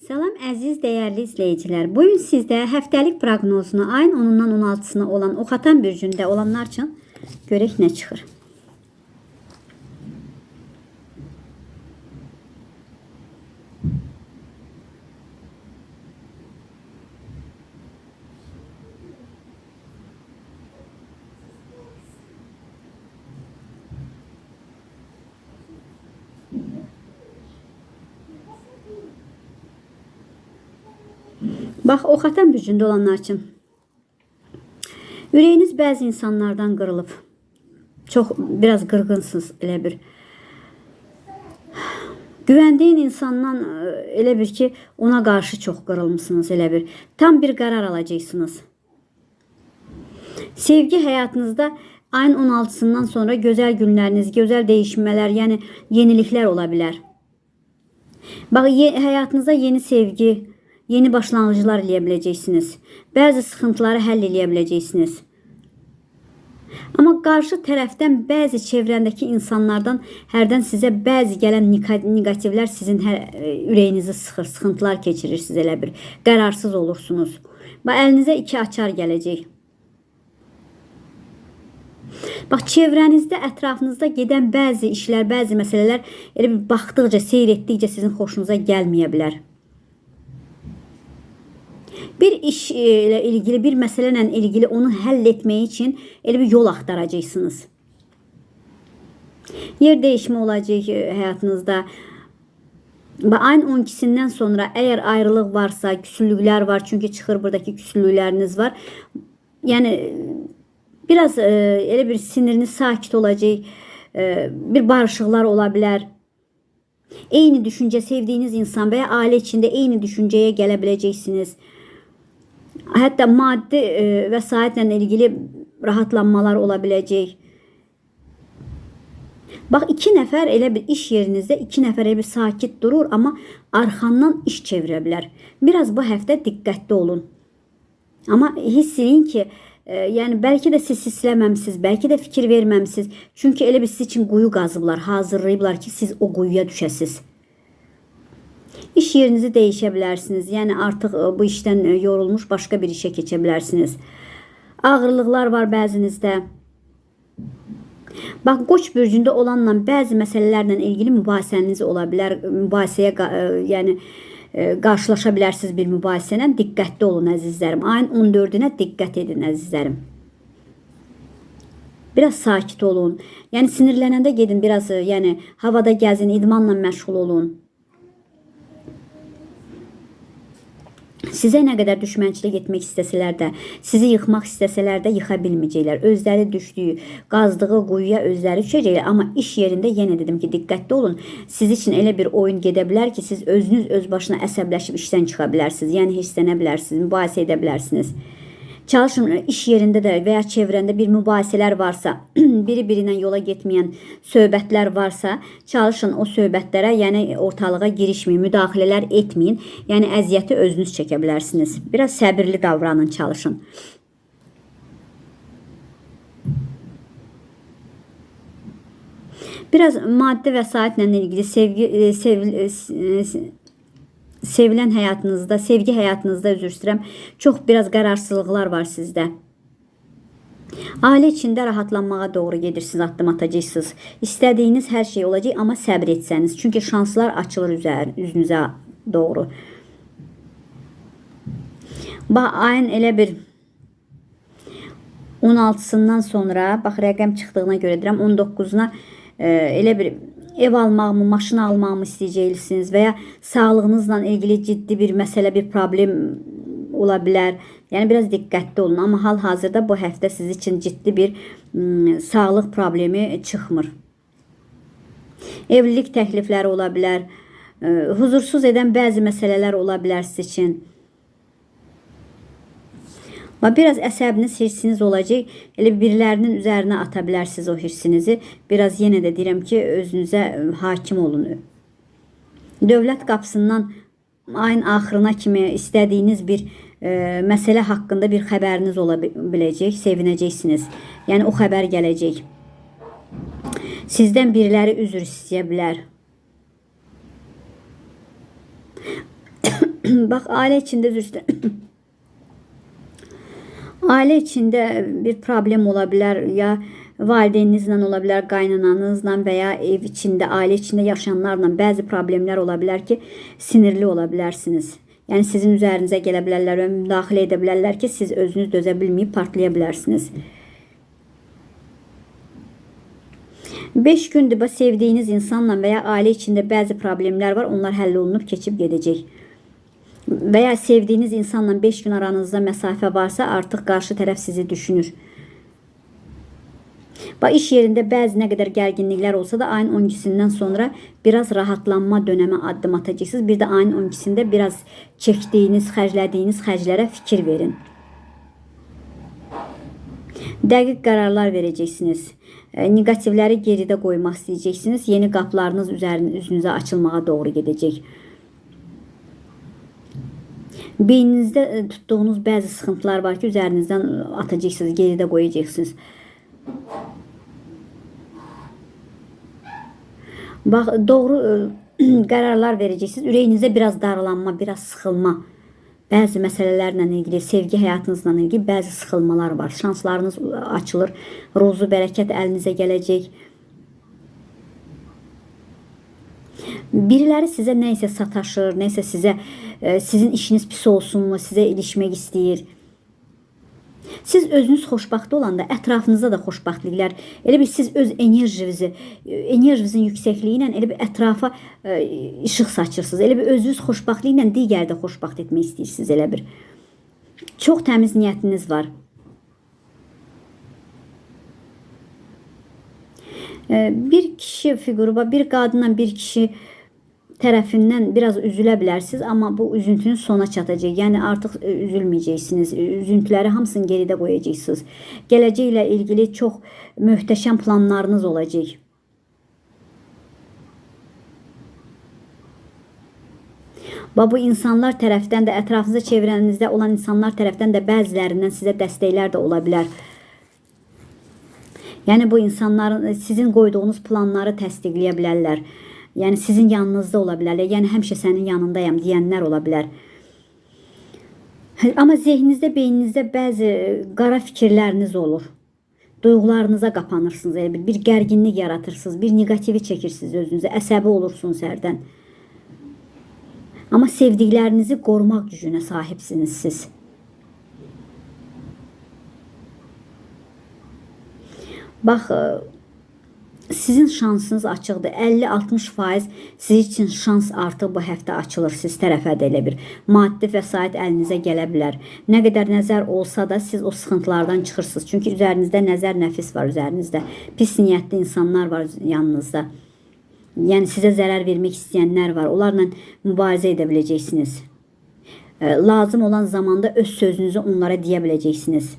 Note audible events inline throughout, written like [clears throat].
Salam əziz dəyərli izləyicilər. Bu gün sizdə həftəlik proqnozunu ayın 10-dan 16-sına olan Oxatan bürcündə olanlar üçün görək nə çıxır. Bax, Oxatan bürcündə olanlar üçün ürəyiniz bəzi insanlardan qırılıb. Çox biraz qırğınsınız elə bir. Güvəndiyin insandan e, elə bir ki, ona qarşı çox qırılmısınız elə bir. Tam bir qərar alacaqsınız. Sevgi həyatınızda ayın 16-sından sonra gözəl günləriniz, gözəl dəyişmələr, yəni yeniliklər ola bilər. Bax, ye, həyatınızda yeni sevgi, yeni başlanğıclar eləyə biləcəksiniz. Bəzi sıxıntıları həll eləyə biləcəksiniz. Amma qarşı tərəfdən bəzi çevrəndəki insanlardan hərdən sizə bəzi gələn neqativlər sizin hər, e, ürəyinizi sıxır, sıxıntılar keçirirsiniz elə bir. Qərarsız olursunuz. Bax əlinizə iki açar gələcək. Bax çevrənizdə, ətrafınızda gedən bəzi işlər, bəzi məsələlər elə bir baxdıqca, seyr etdikcə sizin xoşunuza gəlməyə bilər. Bir iş e, ilə ilgili, bir məsələ ilə ilgili onu həll etmək üçün bir yol axtaracaqsınız. Yer dəyişimi olacaq e, həyatınızda. Və ayın 12-sindən sonra əgər ayrılıq varsa, küsüllüklər var, çünki çıxır buradakı küsüllükləriniz var. Yəni biraz e, elə bir siniriniz sakit olacaq. E, bir barışıqlar ola bilər. Eyni düşüncə sevdiyiniz insan və ya ailə içində eyni düşüncəyə gələ biləcəksiniz. Hətta maddi e, vəsaitlə ilgili rahatlanmalar ola biləcək. Bax iki nəfər elə bir iş yerinizdə iki nəfər elə bir sakit durur, amma arxandan iş çevirə bilər. Biraz bu həftə diqqətli olun. Amma hiss edin ki, e, yəni bəlkə də siz hissləməmisiniz, bəlkə də fikir verməmisiniz. Çünki elə bir siz üçün quyu qazıblar, hazırlayıblar ki, siz o quyuya düşəsiz. İş yerinizi dəyişə bilərsiniz. Yəni artıq e, bu işdən e, yorulmuş başqa bir işə keçə bilərsiniz. Ağırlıqlar var bəzinizdə. Bax Qoç bürcündə olanla bəzi məsələlərlə ilgili mübahisəniz ola bilər. Mübahisəyə e, yəni qarşılaşa bilərsiniz bir mübahisə ilə. Diqqətli olun əzizlərim. Ayın 14-ünə diqqət edin əzizlərim. Biraz sakit olun. Yəni sinirlənəndə gedin biraz yəni havada gəzin, idmanla məşğul olun. Sizə nə qədər düşmənçilik etmək istəsələr də, sizi yıxmaq istəsələr də yıxa bilməyəcəklər. Özləri düşdüyü, qazdığı quyuya özləri düşəcəklər. Amma iş yerində yenə dedim ki, diqqətli olun. Siz üçün elə bir oyun gedə bilər ki, siz özünüz öz başına əsəbləşib işdən çıxa bilərsiniz. Yəni hirslənə bilərsiniz, mübahisə edə bilərsiniz. Çalışın iş yerində də və ya çevrəndə bir mübahisələr varsa, [clears throat] biri birinə yola getməyən söhbətlər varsa, çalışın o söhbətlərə, yəni ortalığa girişməyin, müdaxilələr etməyin. Yəni əziyyəti özünüz çəkə bilərsiniz. Biraz səbirli davranın, çalışın. Biraz maddi vəsaitlə ilgili sevgi e, sev, s- sevilən həyatınızda, sevgi həyatınızda üzr istəyirəm, çox biraz qərarsızlıqlar var sizdə. Ailə içində rahatlanmağa doğru gedirsiniz, addım atacaqsınız. İstədiyiniz hər şey olacaq, amma səbr etsəniz. Çünki şanslar açılır üzər, doğru. Bax, ayın elə bir 16-sından sonra, bax rəqəm çıxdığına görə deyirəm, 19-una e, elə bir ev almaqmı, maşın almaqmı istəyəcəksiniz və ya sağlığınızla ilgili ciddi bir məsələ, bir problem ola bilər. Yəni biraz diqqətli olun, amma hal-hazırda bu həftə siz üçün ciddi bir ım, sağlıq problemi çıxmır. Evlilik təklifləri ola bilər. e, Huzursuz edən bəzi məsələlər ola bilər siz üçün. Və biraz əsəbiniz, hirsiniz olacaq. Elə birilərinin üzərinə ata bilərsiniz o hirsinizi. Biraz yenə də deyirəm ki, özünüzə ə, hakim olun. Dövlət qapısından ayın axırına kimi istədiyiniz bir e, məsələ haqqında bir xəbəriniz ola bi- biləcək, sevinəcəksiniz. Yəni o xəbər gələcək. Sizdən biriləri üzr istəyə bilər. [coughs] Bax, ailə içində üzr istəyirəm. [coughs] Ailə içində bir problem ola bilər ya valideyninizlə ola bilər, qaynananızla və ya ev içində, ailə içində yaşayanlarla bəzi problemlər ola bilər ki, sinirli ola bilərsiniz. Yəni sizin üzərinizə gələ bilərlər müdaxilə edə bilərlər ki, siz özünüz dözə bilməyib partlaya bilərsiniz. 5 gündür bax sevdiyiniz insanla və ya ailə içində bəzi problemlər var, onlar həll olunub keçib gedəcək. Və ya sevdiyiniz insanla 5 gün aranızda məsafə varsa, artıq qarşı tərəf sizi düşünür. Bax iş yerində bəzi nə qədər gərginliklər olsa da ayın 12-sindən sonra biraz rahatlanma dönəmə addım atacaqsınız. Bir də ayın 12-sində biraz çəkdiyiniz, xərclədiyiniz xərclərə fikir verin. Dəqiq qərarlar verəcəksiniz. E, Neqativləri geridə qoymaq istəyəcəksiniz. Yeni qapılarınız üzərin üzünüzə açılmağa doğru gedəcək. Beyninizdə e, tutduğunuz bəzi sıxıntılar var ki, üzərinizdən atacaqsınız, geridə qoyacaqsınız. Bax, doğru ə, [clears throat] qərarlar verəcəksiniz. Ürəyinizdə biraz daralanma, biraz sıxılma. Bəzi məsələlərlə ilgili, sevgi həyatınızla ilgili bəzi sıxılmalar var. Şanslarınız açılır. Ruzu, bərəkət əlinizə gələcək. Biriləri sizə nə isə sataşır, nə isə sizə sizin işiniz pis olsunmu, sizə ilişmək istəyir. Siz özünüz xoşbaxt olanda ətrafınızda da xoşbəxtliklər, elə bir siz öz enerjinizi, enerjinizin yüksəkliyi ilə elə bir ətrafa ə, işıq saçırsınız. Elə bir özünüz xoşbəxtliklə digəri də xoşbəxt etmək istəyirsiniz elə bir. Çox təmiz niyyətiniz var. Ə, Bir kişi fiquru, var, bir qadınla bir kişi tərəfindən biraz üzülə bilərsiniz, amma bu üzüntünün sona çatacaq. Yəni artıq e, üzülməyəcəksiniz. E, Üzüntüləri hamısını geridə qoyacaqsınız. Gələcəklə ilgili çox möhtəşəm planlarınız olacaq. Və bu insanlar tərəfdən də ətrafınızda çevrənizdə olan insanlar tərəfdən də bəzilərindən sizə dəstəklər də ola bilər. Yəni bu insanların sizin qoyduğunuz planları təsdiqləyə bilərlər. Yəni sizin yanınızda ola bilərlər. Yəni həmişə sənin yanındayam deyənlər ola bilər. Amma zehninizdə, beyninizdə bəzi qara fikirləriniz olur. Duyğularınıza qapanırsınız, elə bir, bir gərginlik yaratırsınız, bir neqativi çəkirsiniz özünüzə, əsəbi olursunuz hərdən. Amma sevdiklərinizi qorumaq gücünə sahibsiniz siz. Bax, sizin şansınız açıqdır. 50-60% siz üçün şans artıq bu həftə açılır siz tərəfə də elə bir. Maddi vəsait əlinizə gələ bilər. Nə qədər nəzər olsa da siz o sıxıntılardan çıxırsınız. Çünki üzərinizdə nəzər nəfis var üzərinizdə. Pis niyyətli insanlar var yanınızda. Yəni sizə zərər vermək istəyənlər var. Onlarla mübarizə edə biləcəksiniz. Lazım olan zamanda öz sözünüzü onlara deyə biləcəksiniz.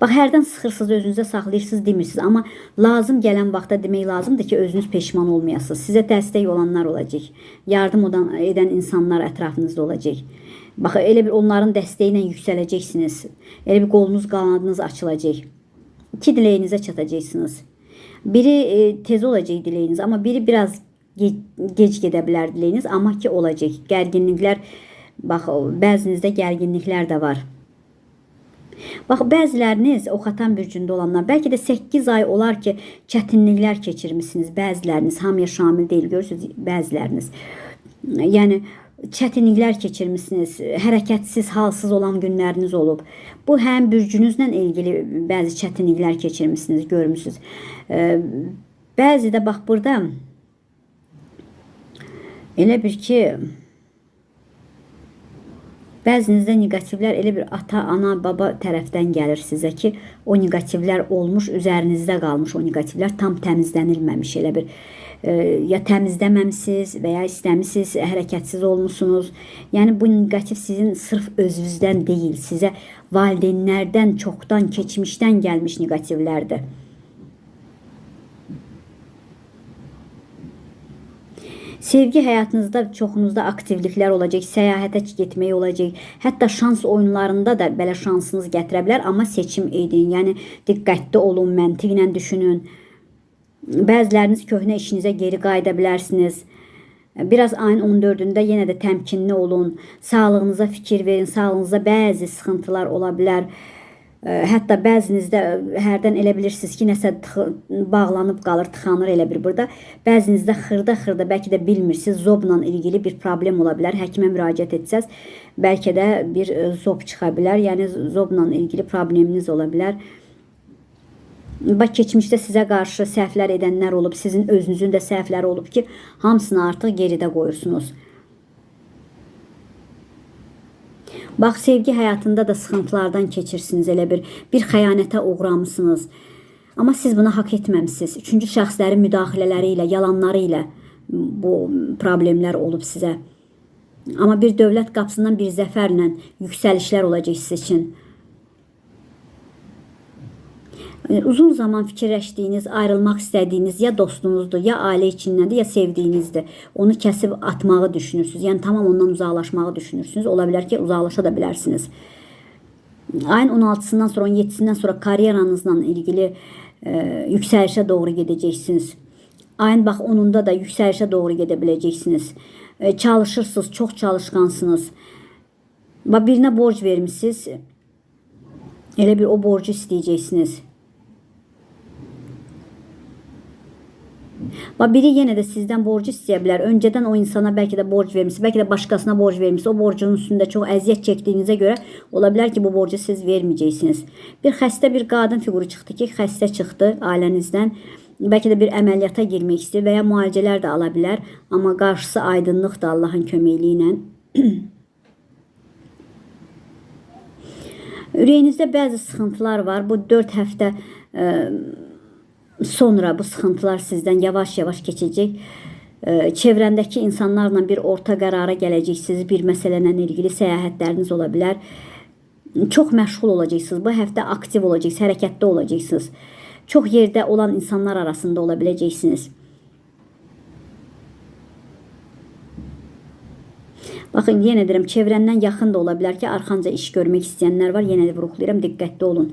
Bax hərdən sıxırsınız, özünüzə saxlayırsınız, demirsiniz, amma lazım gələn vaxtda demək lazımdır ki, özünüz peşman olmayasınız. Sizə dəstək olanlar olacaq. Yardım edən insanlar ətrafınızda olacaq. Bax elə bir onların dəstəyi ilə yüksələcəksiniz. Elə bir qolunuz, qanadınız açılacaq. İki diləyinizə çatacaqsınız. Biri e, tez olacaq diləyiniz, amma biri biraz ge gec gedə bilər diləyiniz, amma ki olacaq. Gərginliklər bax bəzinizdə gərginliklər də var. Bax bəziləriniz o xatan bürcündə olanlar bəlkə də 8 ay olar ki, çətinliklər keçirmisiniz. Bəziləriniz hamıya şamil deyil, görürsüz, bəziləriniz. Yəni çətinliklər keçirmisiniz, hərəkətsiz, halsız olan günləriniz olub. Bu həm bürcünüzlə ilgili bəzi çətinliklər keçirmisiniz, görmüsüz. Bəzi də bax burada elə bir ki, Bəzinizdə neqativlər elə bir ata, ana, baba tərəfdən gəlir sizə ki, o neqativlər olmuş, üzərinizdə qalmış o neqativlər tam təmizlənilməmiş elə bir e, ya təmizləməmisiniz və ya istəmisiniz, hərəkətsiz olmusunuz. Yəni bu neqativ sizin sırf özünüzdən deyil, sizə valideynlərdən, çoxdan, keçmişdən gəlmiş neqativlərdir. Sevgi həyatınızda çoxunuzda aktivliklər olacaq, səyahətə getmək olacaq. Hətta şans oyunlarında da belə şansınız gətirə bilər, amma seçim edin. Yəni diqqətli olun, məntiqlə düşünün. Bəziləriniz köhnə işinizə geri qayıda bilərsiniz. Biraz ayın 14-də yenə də təmkinli olun. Sağlığınıza fikir verin. Sağlığınızda bəzi sıxıntılar ola bilər. Hətta bəzinizdə ə, hərdən elə bilirsiniz ki, nəsə tıxı- bağlanıb qalır, tıxanır elə bir burada. Bəzinizdə xırda-xırda bəlkə də bilmirsiniz, zobla ilgili bir problem ola bilər. Həkimə müraciət etsəz, bəlkə də bir ə, zob çıxa bilər. Yəni zobla ilgili probleminiz ola bilər. Bax keçmişdə sizə qarşı səhvlər edənlər olub, sizin özünüzün də səhvləri olub ki, hamısını artıq geridə qoyursunuz. Bax sevgi həyatında da sıxıntılardan keçirsiniz elə bir bir xəyanətə uğramısınız. Amma siz buna haqq etməmisiniz. Üçüncü şəxslərin müdaxilələri ilə, yalanları ilə bu problemlər olub sizə. Amma bir dövlət qapısından bir zəfərlə yüksəlişlər olacaq siz üçün. Uzun zaman fikirləşdiyiniz, ayrılmaq istədiyiniz ya dostunuzdur, ya ailə içindəndir, ya sevdiyinizdir. Onu kəsib atmağı düşünürsünüz. Yəni tamam ondan uzaqlaşmağı düşünürsünüz. Ola bilər ki, uzaqlaşa da bilərsiniz. Ayın 16-sından sonra 17-sindən sonra karyeranızla ilgili e, yüksəlişə doğru gedəcəksiniz. Ayın bax 10-unda da yüksəlişə doğru gedə biləcəksiniz. E, çalışırsınız, çox çalışqansınız. Bax birinə borc vermisiniz. Elə bir o borcu istəyəcəksiniz. Bax biri yenə də sizdən borc istəyə bilər. Öncədən o insana bəlkə də borc vermisiniz, bəlkə də başqasına borc vermisiniz. O borcun üstündə çox əziyyət çəkdiyinizə görə ola bilər ki, bu borcu siz verməyəcəksiniz. Bir xəstə bir qadın fiquru çıxdı ki, xəstə çıxdı ailənizdən. Bəlkə də bir əməliyyata girmək istəyir və ya müalicələr də ala bilər, amma qarşısı aydınlıqdır Allahın köməkliyi ilə. [clears throat] Ürəyinizdə bəzi sıxıntılar var. Bu 4 həftə ə, sonra bu sıxıntılar sizdən yavaş-yavaş keçəcək. Çevrəndəki insanlarla bir orta qərara gələcəksiniz. Bir məsələ ilə ilgili səyahətləriniz ola bilər. Çox məşğul olacaqsınız. Bu həftə aktiv olacaqsınız, hərəkətdə olacaqsınız. Çox yerdə olan insanlar arasında ola biləcəksiniz. Baxın, yenə deyirəm, çevrəndən yaxın da ola bilər ki, arxanca iş görmək istəyənlər var. Yenə də vurğulayıram, diqqətli olun.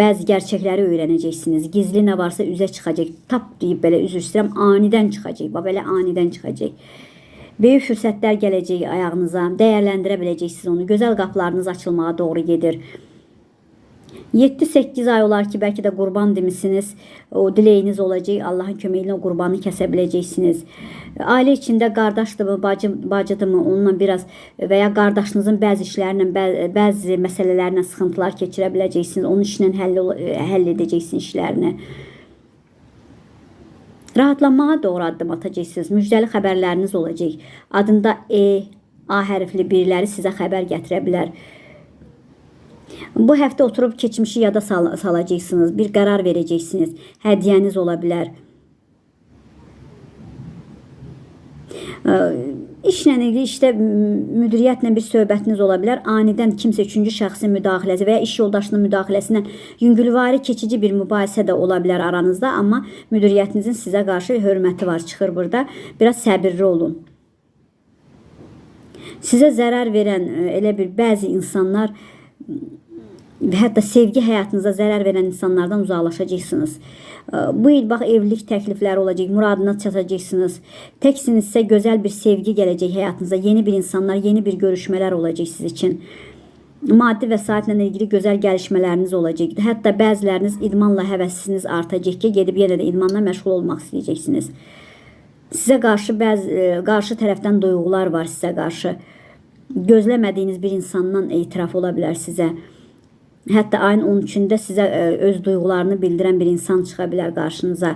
Bəzi gerçəkləri öyrənəcəksiniz. Gizli nə varsa üzə çıxacaq. Tap deyib belə üzr istəyirəm, anidən çıxacaq. Bax belə anidən çıxacaq. Böyük fürsətlər gələcək ayağınıza. Dəyərləndirə biləcəksiniz onu. Gözəl qapılarınız açılmağa doğru gedir. 7-8 ay olar ki, bəlkə də qurban demisiniz. O diləyiniz olacaq. Allahın köməyi ilə qurbanı kəsə biləcəksiniz. Ailə içində qardaşdırmı, bacı bacıdırmı, onunla biraz və ya qardaşınızın bəzi işlərlə, bə- bəzi məsələlərlə sıxıntılar keçirə biləcəksiniz. Onun işlə həll həll edəcəksiniz işlərini. Rahatlanmağa doğru addım atacaqsınız. Müjdəli xəbərləriniz olacaq. Adında E, A hərfli biriləri sizə xəbər gətirə bilər. Bu həftə oturub keçmişi yada sal salacaqsınız. Bir qərar verəcəksiniz. Hədiyyəniz ola bilər. İşlə ilgili işdə müdiriyyətlə bir söhbətiniz ola bilər. Anidən kimsə üçüncü şəxsin müdaxiləsi və ya iş yoldaşının müdaxiləsindən yüngülvari keçici bir mübahisə də ola bilər aranızda, amma müdiriyyətinizin sizə qarşı hörməti var, çıxır burada. Biraz səbirli olun. Sizə zərər verən elə bir bəzi insanlar və hətta sevgi həyatınıza zərər verən insanlardan uzaqlaşacaqsınız. Bu il bax evlilik təklifləri olacaq, muradına çatacaqsınız. Təksinizsə gözəl bir sevgi gələcək həyatınıza. Yeni bir insanlar, yeni bir görüşmələr olacaq siz üçün. Maddi vəsaitlə ilgili gözəl gəlişmələriniz olacaq. Hətta bəziləriniz idmanla həvəsiniz artacaq ki, gedib yenə də idmanla məşğul olmaq istəyəcəksiniz. Sizə qarşı bəzi qarşı tərəfdən duyğular var sizə qarşı. Gözləmədiyiniz bir insandan etiraf ola bilər sizə. Hətta ayın 13-də sizə ə, öz duyğularını bildirən bir insan çıxa bilər qarşınıza.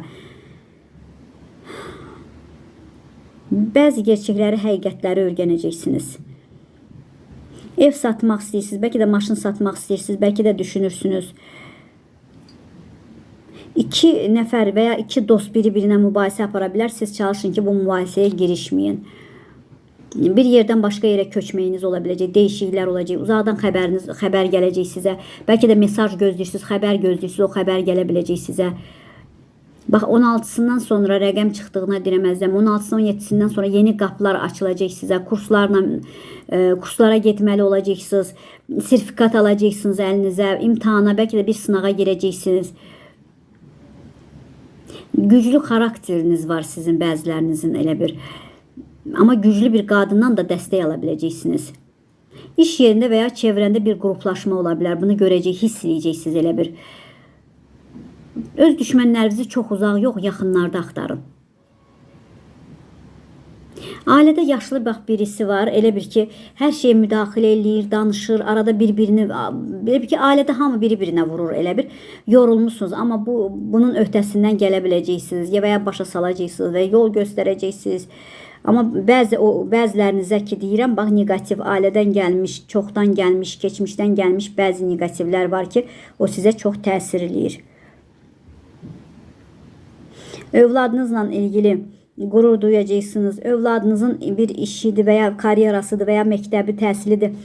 Bəzi gerçəkləri, həqiqətləri öyrənəcəksiniz. Ev satmaq istəyirsiniz, bəlkə də maşın satmaq istəyirsiniz, bəlkə də düşünürsünüz. İki nəfər və ya iki dost biri birinə mübahisə apara bilər. Siz çalışın ki, bu mübahisəyə girişməyin. Bir yerdən başqa yerə köçməyiniz ola biləcək, dəyişikliklər olacaq. Uzaqdan xəbəriniz xəbər gələcək sizə. Bəlkə də mesaj gözləyirsiniz, xəbər gözləyirsiniz, o xəbər gələ biləcək sizə. Bax 16-sından sonra rəqəm çıxdığına dirəməzəm. 16-sından 17-sindən sonra yeni qapılar açılacaq sizə. Kurslarla e, kurslara getməli olacaqsınız. Sertifikat alacaqsınız əlinizə. İmtahana, bəlkə də bir sınağa girəcəksiniz. Güclü xarakteriniz var sizin bəzilərinizin elə bir Amma güclü bir qadından da dəstək ala biləcəksiniz. İş yerində və ya çevrəndə bir qruplaşma ola bilər. Bunu görəcək, hiss edəcəksiniz elə bir. Öz düşmənlərinizi çox uzaq yox, yaxınlarda axtarın. Ailədə yaşlı bax birisi var. Elə bir ki, hər şeyə müdaxilə eləyir, danışır, arada bir-birini belə bir ki, ailədə hamı bir-birinə vurur. Elə bir yorulmusunuz, amma bu bunun öhdəsindən gələ biləcəksiniz, ya və ya başa salacaqsınız və yol göstərəcəksiniz. Amma bəzi o bəzilərinizə ki deyirəm, bax neqativ ailədən gəlmiş, çoxdan gəlmiş, keçmişdən gəlmiş bəzi neqativlər var ki, o sizə çox təsir eləyir. Övladınızla ilgili qürur duyacaqsınız. Övladınızın bir işidir və ya karyerasıdır və ya məktəbi təhsilidir.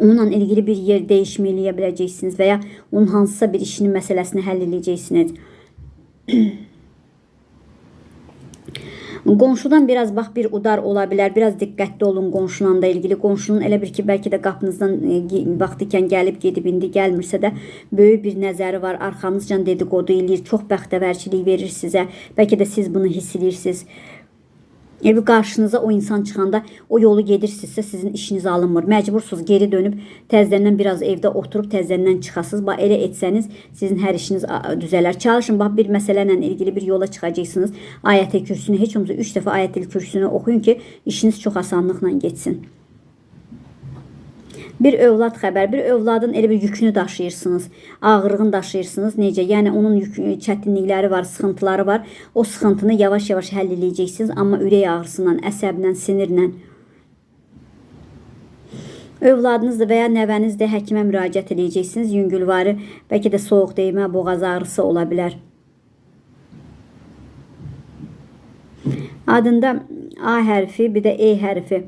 Onunla ilgili bir yer dəyişimi eləyə biləcəksiniz və ya onun hansısa bir işinin məsələsini həll edəcəksiniz. [clears throat] Qonşudan biraz bax bir udar ola bilər. Biraz diqqətli olun qonşuyla da ilgili. Qonşunun elə bir ki, bəlkə də qapınızdan e, vaxt ikən gəlib gedib indi gəlmirsə də böyük bir nəzəri var. Arxanızcan dedikodu eləyir. Çox bəxtəvərçilik verir sizə. Bəlkə də siz bunu hiss edirsiniz. Elə bir qarşınıza o insan çıxanda o yolu gedirsinizsə sizin işiniz alınmır. Məcbursunuz geri dönüb təzədən biraz evdə oturub təzədən çıxasınız. Bax elə etsəniz sizin hər işiniz düzələr. Çalışın bax bir məsələ ilə ilgili bir yola çıxacaqsınız. Ayət-i Kürsünü heç olmasa 3 dəfə Ayət-i Kürsünü oxuyun ki, işiniz çox asanlıqla getsin. Bir övlad xəbər, bir övladın elə bir yükünü daşıyırsınız, ağırlığını daşıyırsınız. Necə? Yəni onun yük, çətinlikləri var, sıxıntıları var. O sıxıntını yavaş-yavaş həll edəcəksiniz, amma ürək ağrısından, əsəblə, sinirlə. Övladınızdır və ya nəvənizdir, həkimə müraciət edəcəksiniz. Yüngülvarı, bəlkə də soyuq dəymə, boğaz ağrısı ola bilər. Adında A hərfi, bir də E hərfi.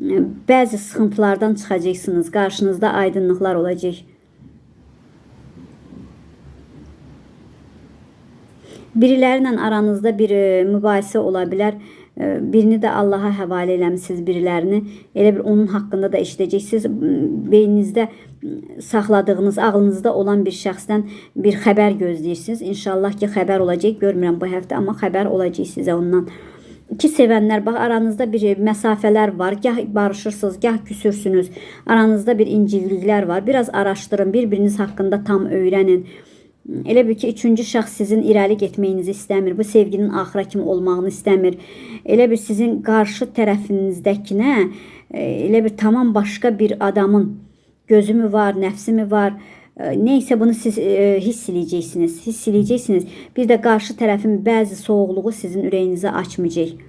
Bəzi sıxıntılardan çıxacaqsınız. Qarşınızda aydınlıqlar olacaq. Birilərlə aranızda bir e, mübahisə ola bilər. E, Birini də Allaha həvalə eləmisiniz birilərini. Elə bir onun haqqında da eşidəcəksiniz. Beyninizdə saxladığınız, ağlınızda olan bir şəxsdən bir xəbər gözləyirsiniz. İnşallah ki, xəbər olacaq. Görmürəm bu həftə, amma xəbər olacaq sizə ondan. İki sevənlər, bax aranızda bir məsafələr var. Gah barışırsınız, gah küsürsünüz. Aranızda bir incikliklər var. Biraz araşdırın, bir-biriniz haqqında tam öyrənin. Elə bir ki, üçüncü şəxs sizin irəli getməyinizi istəmir. Bu sevginin axıra kimi olmağını istəmir. Elə bir sizin qarşı tərəfinizdəkinə e, elə bir tamam başqa bir adamın gözü mü var, nəfsi mi var? E, Neysə bunu siz e, hiss eləyəcəksiniz. Hiss eləyəcəksiniz. Bir də qarşı tərəfin bəzi soyuqluğu sizin ürəyinizi açmayacaq.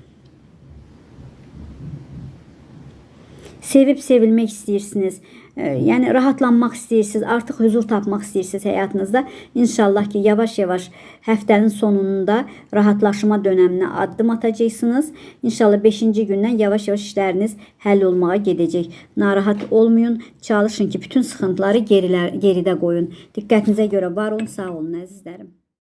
Sevib sevilmək istəyirsiniz. E, Yəni rahatlanmaq istəyirsiniz, artıq huzur tapmaq istəyirsiniz həyatınızda. İnşallah ki, yavaş-yavaş həftənin sonunda rahatlaşma dönəminə addım atacaqsınız. İnşallah 5-ci gündən yavaş-yavaş işləriniz həll olmağa gedəcək. Narahat olmayın, çalışın ki, bütün sıxıntıları gerilər, geridə qoyun. Diqqətinizə görə var olun, sağ olun əzizlərim.